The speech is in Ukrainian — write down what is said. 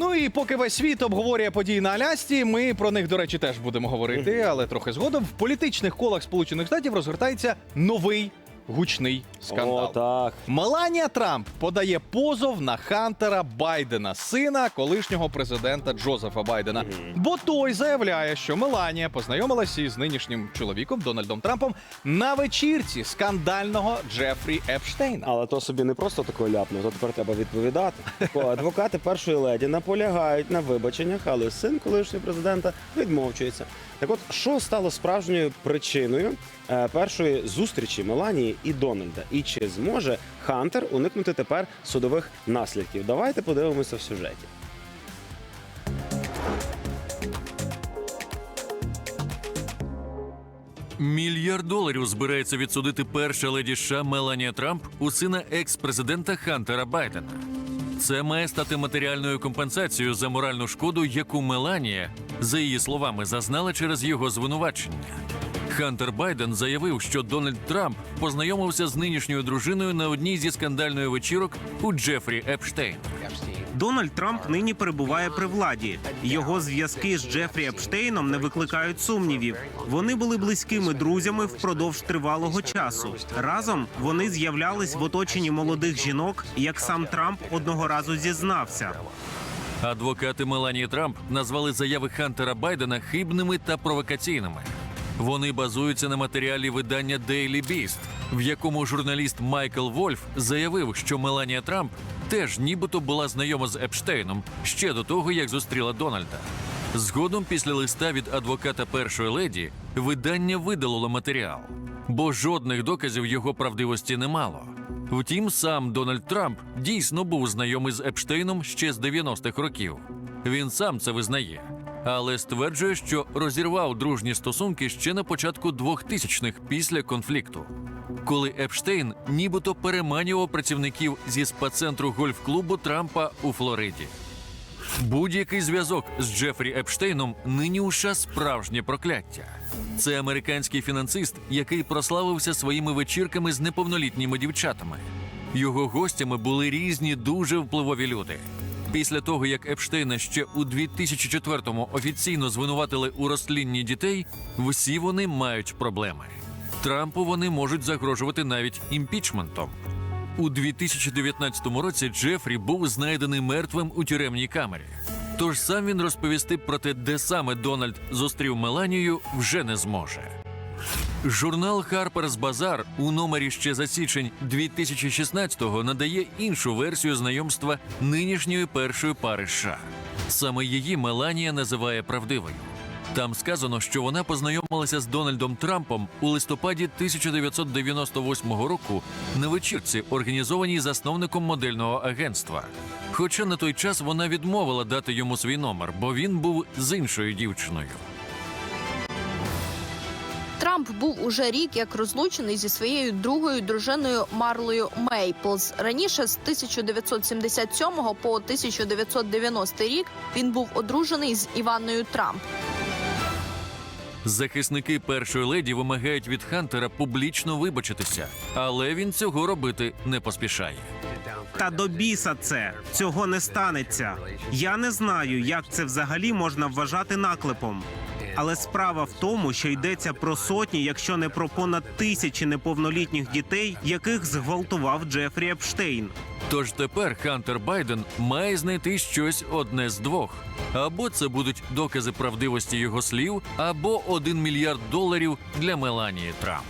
Ну і поки весь світ обговорює події на Алясці, ми про них, до речі, теж будемо говорити, але трохи згодом. В політичних колах Сполучених Штатів розгортається новий гучний скандал. О, так. Меланія Трамп подає позов на Хантера Байдена, сина колишнього президента Джозефа Байдена. Бо той заявляє, що Меланія познайомилася із нинішнім чоловіком Дональдом Трампом на вечірці скандального Джефрі Епштейна. Але то собі не просто такою ляпнув, то тепер треба відповідати. Бо адвокати першої леді наполягають на вибаченнях, але син колишнього президента відмовчується. Так от, що стало справжньою причиною е, першої зустрічі Меланії і Дональда? І чи зможе Хантер уникнути тепер судових наслідків? Давайте подивимося в сюжеті. Мільярд доларів збирається відсудити перша леді США Меланія Трамп у сина екс-президента Хантера Байдена. Це має стати матеріальною компенсацією за моральну шкоду, яку Меланія, за її словами, зазнала через його звинувачення. Хантер Байден заявив, що Дональд Трамп познайомився з нинішньою дружиною на одній зі скандальної вечірок у Джефрі Епштейна. Дональд Трамп нині перебуває при владі. Його зв'язки з Джефрі Епштейном не викликають сумнівів. Вони були близькими друзями впродовж тривалого часу. Разом вони з'являлись в оточенні молодих жінок, як сам Трамп одного разу зізнався. Адвокати Меланії Трамп назвали заяви Хантера Байдена хибними та провокаційними. Вони базуються на матеріалі видання Daily Beast, в якому журналіст Майкл Вольф заявив, що Меланія Трамп теж нібито була знайома з Епштейном ще до того, як зустріла Дональда. Згодом, після листа від адвоката першої леді, видання видалило матеріал, бо жодних доказів його правдивості не мало. Втім, сам Дональд Трамп дійсно був знайомий з Епштейном ще з 90-х років. Він сам це визнає, але стверджує, що розірвав дружні стосунки ще на початку 2000-х після конфлікту, коли Епштейн нібито переманював працівників зі спа-центру гольф-клубу Трампа у Флориді. Будь-який зв'язок з Джефрі Епштейном нині у справжнє прокляття. Це американський фінансист, який прославився своїми вечірками з неповнолітніми дівчатами. Його гостями були різні дуже впливові люди. Після того, як Епштейна ще у 2004-му офіційно звинуватили у розтлінні дітей, всі вони мають проблеми. Трампу вони можуть загрожувати навіть імпічментом. У 2019 році Джефрі був знайдений мертвим у тюремній камері. Тож сам він розповісти про те, де саме Дональд зустрів Меланію, вже не зможе. Журнал Harper's Bazaar у номері ще за січень 2016-го надає іншу версію знайомства нинішньої першої пари США. Саме її Меланія називає правдивою. Там сказано, що вона познайомилася з Дональдом Трампом у листопаді 1998 року на вечірці, організованій засновником модельного агентства. Хоча на той час вона відмовила дати йому свій номер, бо він був з іншою дівчиною. Трамп був уже рік як розлучений зі своєю другою дружиною Марлою Мейплз. Раніше з 1977 по 1990 рік він був одружений з Іванною Трамп. Захисники першої леді вимагають від Хантера публічно вибачитися, але він цього робити не поспішає. Та до біса це цього не станеться. Я не знаю, як це взагалі можна вважати наклепом. Але справа в тому, що йдеться про сотні, якщо не про понад тисячі неповнолітніх дітей, яких зґвалтував Джефрі Епштейн. Тож тепер Хантер Байден має знайти щось одне з двох: або це будуть докази правдивості його слів, або один мільярд доларів для Меланії Трамп.